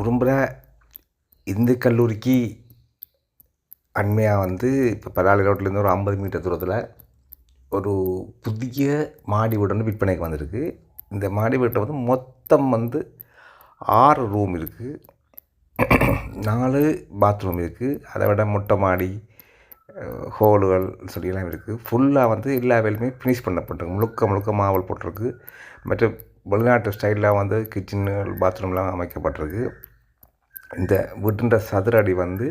உரும்புகிற இந்து கல்லூரிக்கு அண்மையாக வந்து இப்போ பலாலி ரோட்லேருந்து ஒரு ஐம்பது மீட்டர் தூரத்தில் ஒரு புதிய மாடி வீடு வந்து விற்பனைக்கு வந்திருக்கு. இந்த மாடி வீட்டில் வந்து மொத்தம் வந்து ஆறு ரூம் இருக்குது நாலு பாத்ரூம் இருக்குது அதை விட மொட்டை மாடி ஹோலுகள் சொல்லியெல்லாம் இருக்குது ஃபுல்லாக வந்து எல்லா வேலையுமே ஃபினிஷ் பண்ணப்பட்டிருக்கு. முழுக்க முழுக்க மாவல் போட்டிருக்கு. மற்ற வெளிநாட்டு ஸ்டைலில் வந்து கிச்சனு பாத்ரூம்லாம் அமைக்கப்பட்டிருக்கு. இந்த வீட்டுன்ற சதுர அடி வந்து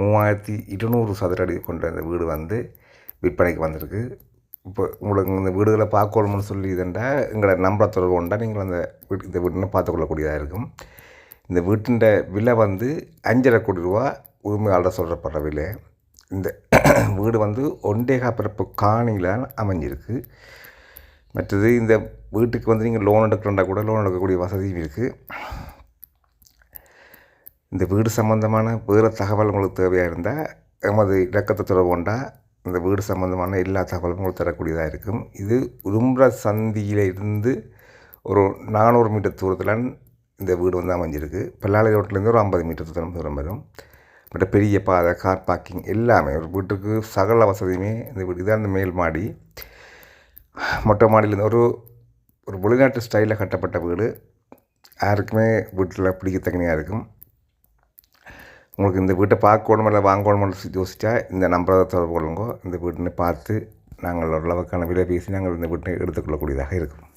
மூவாயிரத்தி இருநூறு சதுர அடி கொண்ட இந்த வீடு வந்து விற்பனைக்கு வந்திருக்கு. இப்போ உங்களுக்கு இந்த வீடுகளை பார்க்கணும்னு சொல்லி இதுண்டா எங்களை நம்பரை தொடர்பு கொண்டா நீங்கள் அந்த வீட்டு இந்த வீட்டுன்னு பார்த்துக்கொள்ளக்கூடியதாக இருக்கும். இந்த வீட்டின் விலை வந்து அஞ்சரை கோடி ரூபா உரிமையாளர் சொல்கிறப்படுற விலை. இந்த வீடு வந்து ஒண்டேகா பிறப்பு காணியில் அமைஞ்சிருக்கு. மற்றது இந்த வீட்டுக்கு வந்து நீங்கள் லோன் எடுக்கிறோண்டா கூட லோன் எடுக்கக்கூடிய வசதியும் இருக்குது இந்த வீடு சம்மந்தமான வேறு தகவல் உங்களுக்கு தேவையாக இருந்தால் எமது இலக்கத்தை தொடர்பு கொண்டால் இந்த வீடு சம்மந்தமான எல்லா தகவலும் உங்களுக்கு தரக்கூடியதாக இருக்கும். இது உரும்புற சந்தியில் இருந்து ஒரு நானூறு மீட்டர் தூரத்தில் இந்த வீடு வந்து அமைஞ்சிருக்கு. பல்லாளி ரோட்டிலேருந்து ஒரு ஐம்பது மீட்டர் தூரம் தூரம் வரும். மற்ற பெரிய பாதை கார் பார்க்கிங் எல்லாமே ஒரு வீட்டுக்கு சகல வசதியுமே இந்த வீடு இதான் இந்த மேல் மாடி மொட்டை மாடியிலேருந்து ஒரு ஒரு வெளிநாட்டு ஸ்டைலில் கட்டப்பட்ட வீடு. யாருக்குமே வீட்டில் பிடிக்கத்தக்கனியாக இருக்கும். உங்களுக்கு இந்த வீட்டை பார்க்கணும் இல்லை வாங்கணும்னு யோசிச்சா இந்த நம்பரை தொடர்பு கொள்ளுங்க. இந்த வீட்டினை பார்த்து நாங்கள் ஓரளவுக்கான விலை பேசி நாங்கள் இந்த வீட்டை எடுத்துக்கொள்ளக்கூடியதாக இருக்கும்.